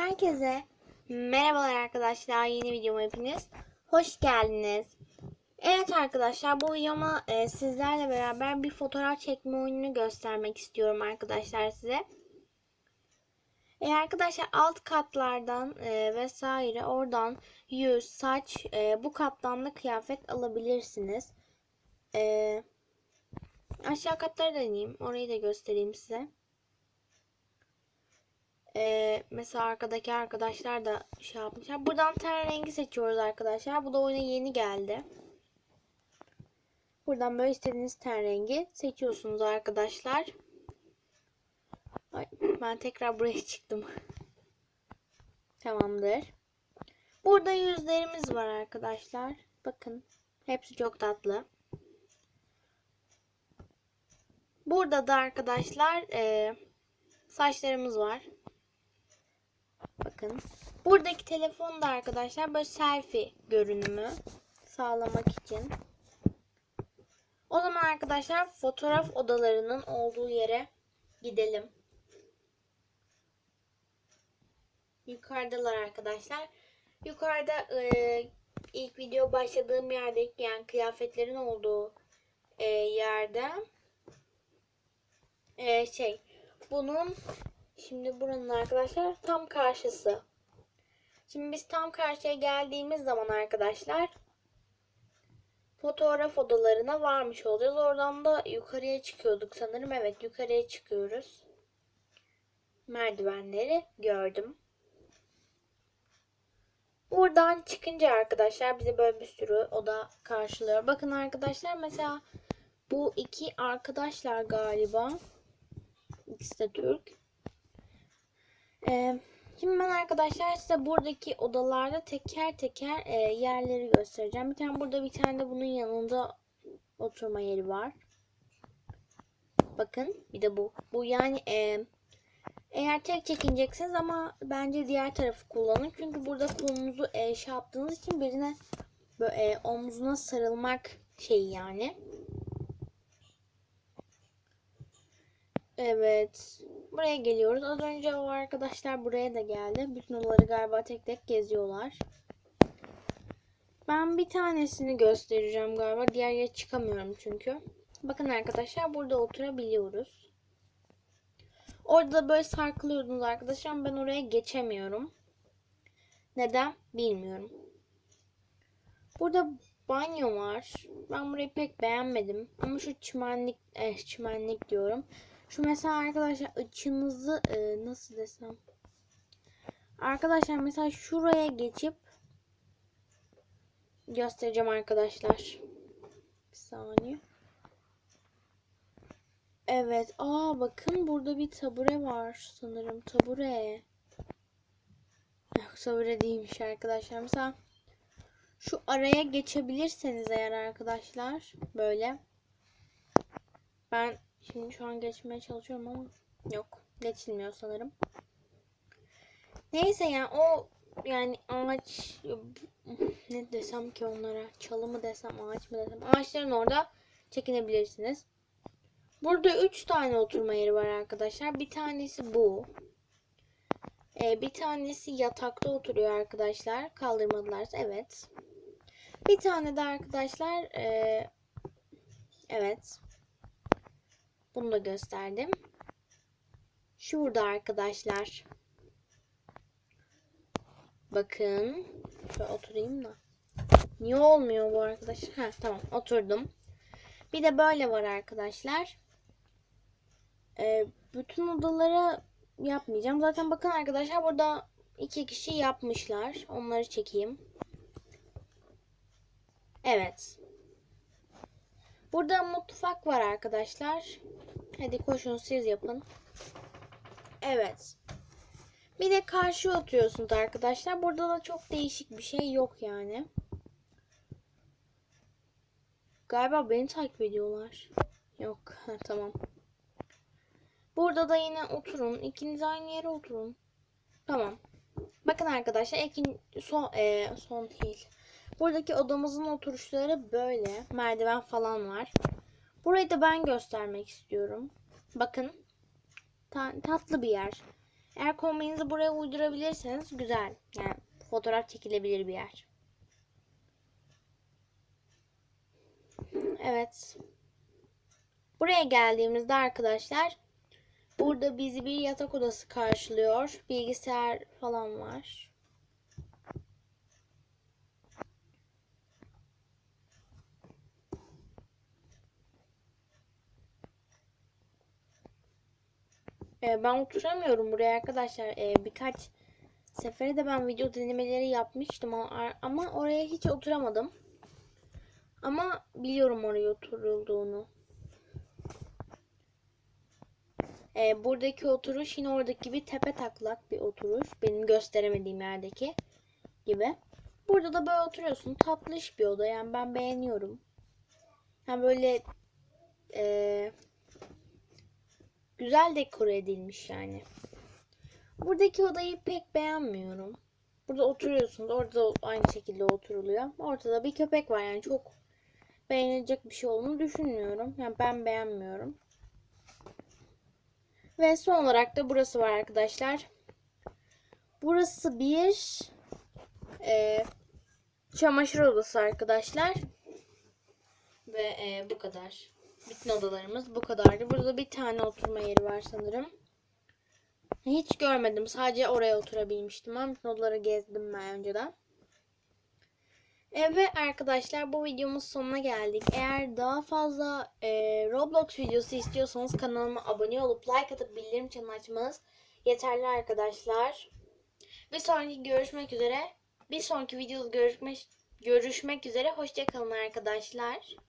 Herkese merhabalar arkadaşlar. Yeni videoma hepiniz hoş geldiniz. Evet arkadaşlar bu videoma e, sizlerle beraber bir fotoğraf çekme oyununu göstermek istiyorum arkadaşlar size. E, arkadaşlar alt katlardan e, vesaire oradan yüz, saç e, bu kattan da kıyafet alabilirsiniz. E, aşağı katları da ineyim. Orayı da göstereyim size. Ee, mesela arkadaki arkadaşlar da şey yapmışlar. Buradan ten rengi seçiyoruz arkadaşlar. Bu da oyuna yeni geldi. Buradan böyle istediğiniz ten rengi seçiyorsunuz arkadaşlar. Ay, ben tekrar buraya çıktım. Tamamdır. Burada yüzlerimiz var arkadaşlar. Bakın. Hepsi çok tatlı. Burada da arkadaşlar e, saçlarımız var. Bakın. Buradaki telefon da arkadaşlar böyle selfie görünümü sağlamak için. O zaman arkadaşlar fotoğraf odalarının olduğu yere gidelim. Yukarıdalar arkadaşlar. Yukarıda e, ilk video başladığım yerdeki yani kıyafetlerin olduğu e, yerde e, şey bunun Şimdi buranın arkadaşlar tam karşısı. Şimdi biz tam karşıya geldiğimiz zaman arkadaşlar fotoğraf odalarına varmış olacağız. Oradan da yukarıya çıkıyorduk sanırım. Evet yukarıya çıkıyoruz. Merdivenleri gördüm. Buradan çıkınca arkadaşlar bize böyle bir sürü oda karşılıyor. Bakın arkadaşlar mesela bu iki arkadaşlar galiba. İkisi de Türk. Ee, şimdi ben arkadaşlar size buradaki odalarda teker teker e, yerleri göstereceğim. Bir tane burada bir tane de bunun yanında oturma yeri var. Bakın bir de bu. Bu yani e, eğer tek çekineceksiniz ama bence diğer tarafı kullanın. Çünkü burada kolunuzu e, şey yaptığınız için birine böyle e, omzuna sarılmak şeyi yani. Evet. Buraya geliyoruz. Az önce o arkadaşlar buraya da geldi. Bütün odaları galiba tek tek geziyorlar. Ben bir tanesini göstereceğim galiba. Diğer yere çıkamıyorum çünkü. Bakın arkadaşlar burada oturabiliyoruz. Orada da böyle sarkılıyordunuz arkadaşlar. Ben oraya geçemiyorum. Neden? Bilmiyorum. Burada banyo var. Ben burayı pek beğenmedim. Ama şu çimenlik, eh, çimenlik diyorum. Şu mesela arkadaşlar açınızı e, nasıl desem. Arkadaşlar mesela şuraya geçip göstereceğim arkadaşlar. Bir saniye. Evet. Aa bakın burada bir tabure var sanırım. Tabure. Tabure değilmiş arkadaşlar. Mesela şu araya geçebilirseniz eğer arkadaşlar böyle. Ben Şimdi şu an geçmeye çalışıyorum ama yok. Geçilmiyor sanırım. Neyse yani o yani ağaç ne desem ki onlara çalı mı desem ağaç mı desem ağaçların orada çekinebilirsiniz. Burada 3 tane oturma yeri var arkadaşlar. Bir tanesi bu. Ee, bir tanesi yatakta oturuyor arkadaşlar. Kaldırmadılarsa evet. Bir tane de arkadaşlar ee, evet. Bunu da gösterdim. Şurada arkadaşlar. Bakın. Şöyle oturayım da. Niye olmuyor bu arkadaşlar? Ha tamam oturdum. Bir de böyle var arkadaşlar. Ee, bütün odaları yapmayacağım. Zaten bakın arkadaşlar burada iki kişi yapmışlar. Onları çekeyim. Evet. Burada mutfak var arkadaşlar. Hadi koşun siz yapın. Evet. Bir de karşı oturuyorsunuz arkadaşlar. Burada da çok değişik bir şey yok yani. Galiba beni takip ediyorlar. Yok. tamam. Burada da yine oturun. İkiniz aynı yere oturun. Tamam. Bakın arkadaşlar ikin, son, e, son değil. Buradaki odamızın oturuşları böyle. Merdiven falan var. Burayı da ben göstermek istiyorum. Bakın. Ta tatlı bir yer. Eğer kombinizi buraya uydurabilirseniz güzel. Yani fotoğraf çekilebilir bir yer. Evet. Buraya geldiğimizde arkadaşlar burada bizi bir yatak odası karşılıyor. Bilgisayar falan var. Ee, ben oturamıyorum buraya arkadaşlar. Ee, birkaç sefere de ben video denemeleri yapmıştım ama, oraya hiç oturamadım. Ama biliyorum oraya oturulduğunu. Ee, buradaki oturuş yine oradaki gibi tepe taklak bir oturuş. Benim gösteremediğim yerdeki gibi. Burada da böyle oturuyorsun. Tatlış bir oda. Yani ben beğeniyorum. Yani böyle eee güzel dekore edilmiş yani. Buradaki odayı pek beğenmiyorum. Burada oturuyorsunuz. Orada da aynı şekilde oturuluyor. Ortada bir köpek var yani çok beğenilecek bir şey olduğunu düşünmüyorum. Yani ben beğenmiyorum. Ve son olarak da burası var arkadaşlar. Burası bir e, çamaşır odası arkadaşlar. Ve e, bu kadar. Bütün odalarımız bu kadardı. Burada bir tane oturma yeri var sanırım. Hiç görmedim. Sadece oraya oturabilmiştim. Ama bütün odaları gezdim ben önceden. Evet arkadaşlar bu videomuz sonuna geldik. Eğer daha fazla e, Roblox videosu istiyorsanız kanalıma abone olup like atıp bildirim çanını açmanız yeterli arkadaşlar. Bir sonraki görüşmek üzere. Bir sonraki videoda görüşmek, görüşmek üzere. Hoşçakalın arkadaşlar.